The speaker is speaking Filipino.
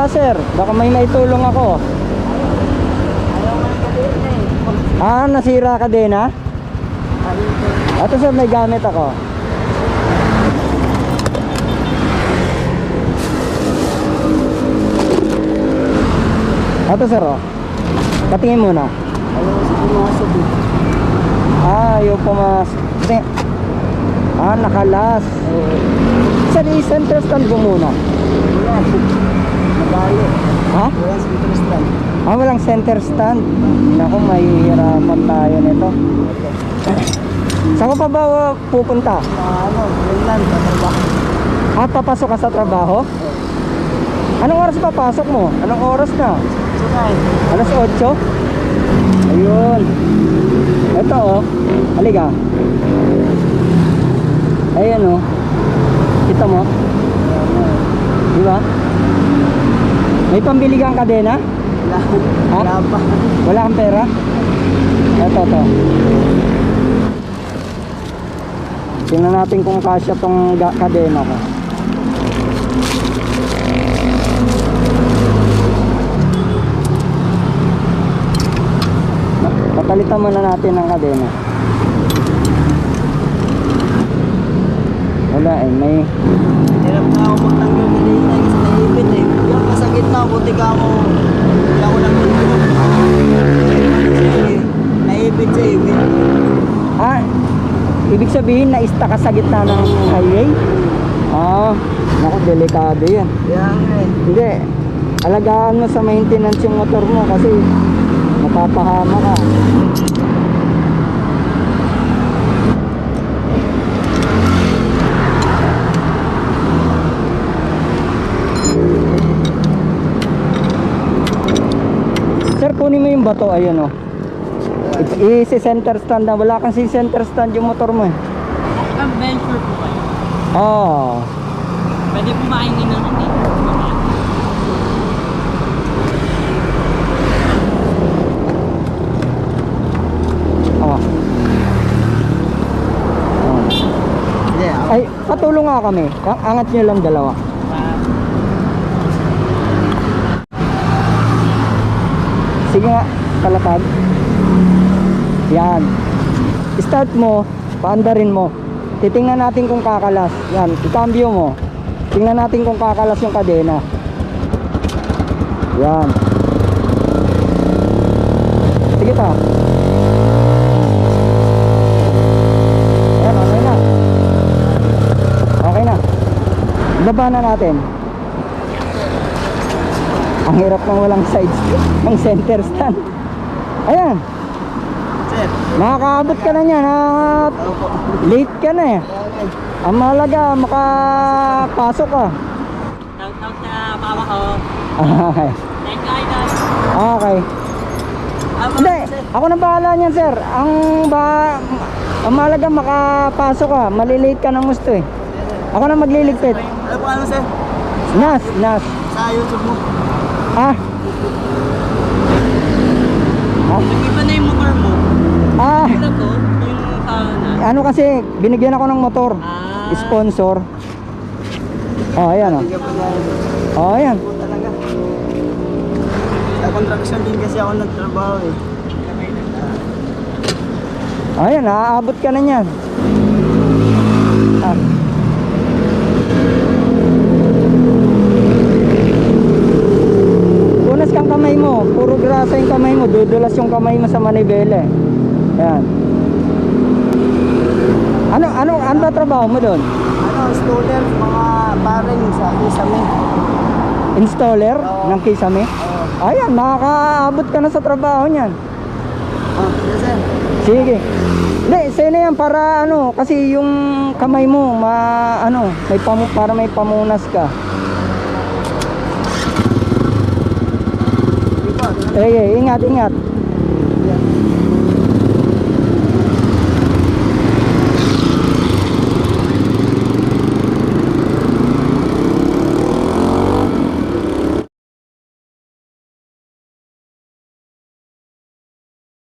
Wala sir, baka may naitulong ako. Ah, nasira ka din ha? Ito sir, may gamit ako. Ito sir oh. Patingin muna. Ayaw pumasok. Ah, ayaw pumas. Kasi, ah, nakalas. Sir, i-center stand ko muna. Nabali. Ha? Wala sa Interestan. Ah, walang center stand. Naku, mahihirapan tayo nito. Saan pa ba uh, pupunta? Sa ano, Greenland, tatrabaho. Ah, papasok ka sa trabaho? Anong oras papasok mo? Anong oras na? Alas 8? Ayun. Ito oh. Halika. Ayan oh. Kita mo? Di ba? May pambili kang kadena? Wala. Ha? Wala pa. Wala kang pera? Ito, ito. Tingnan natin kung kasya tong kadena ko. Papalitan muna natin ang kadena. Wala eh, may... Hirap na ako magtanggal na din eh, kasi naipit eh. Gitna, buti ka ako. Hindi ako nang Naipit sa ipit. Ah, ibig sabihin na ista ka sa gitna ng highway? Ah, naku, delikado yan. Nga eh. Hindi, alagaan mo sa maintenance yung motor mo kasi mapapahama ka. Sir, kunin mo yung bato, ayun oh. I-center stand na, wala kang si-center stand yung motor mo eh. Ang venture po kayo. Oh, Pwede po makaingin ng hindi. Ay, patulong nga kami. Ang- Angat nyo lang dalawa. Sige nga, palapag. Yan. Start mo, paandarin mo. Titingnan natin kung kakalas. Yan, ikambyo mo. Tingnan natin kung kakalas yung kadena. Yan. Sige pa. Yan, okay na. Okay na. Baba na natin. Ang hirap ng walang sides ng center stand. Ayan, Sir. makakaabot ka na niyan. ah, late ka na eh. Ang mahalaga, makapasok ka. Shout out sa mama ko. Okay. Thank you, idol. Okay. Ah, Hindi, ako na bahala niyan, sir. Ang ba ang mahalaga makapasok ka. Malilate ka ng gusto eh. Ako na magliligpit. Ano po ano sir? Nas, nas. Sa YouTube mo. Nag-iba na yung motor mo. Ah. Ito to, yung sa na. Ano kasi, binigyan ako ng motor. Ah. Sponsor. Oh, ayan oh. Oh, ayan. Sa construction din kasi ako nagtrabaho eh. Ayan, naaabot ka na niyan. Ah. Punas kang kamay mo. Puro grasa yung kamay mo. Dudulas yung kamay mo sa manibela. eh. Ayan. Ano, ano, ano ba trabaho mo doon? Ano, stoner, mga paring sa isame. Installer Oo. ng kisame? Oo. Ayan, makakaabot ka na sa trabaho niyan. Oh, yes sir. Sige. Hindi, sa'yo na yan para ano, kasi yung kamay mo, ma, ano, may pamu, para may pamunas ka. Eh, eh, ingat, ingat. Yeah.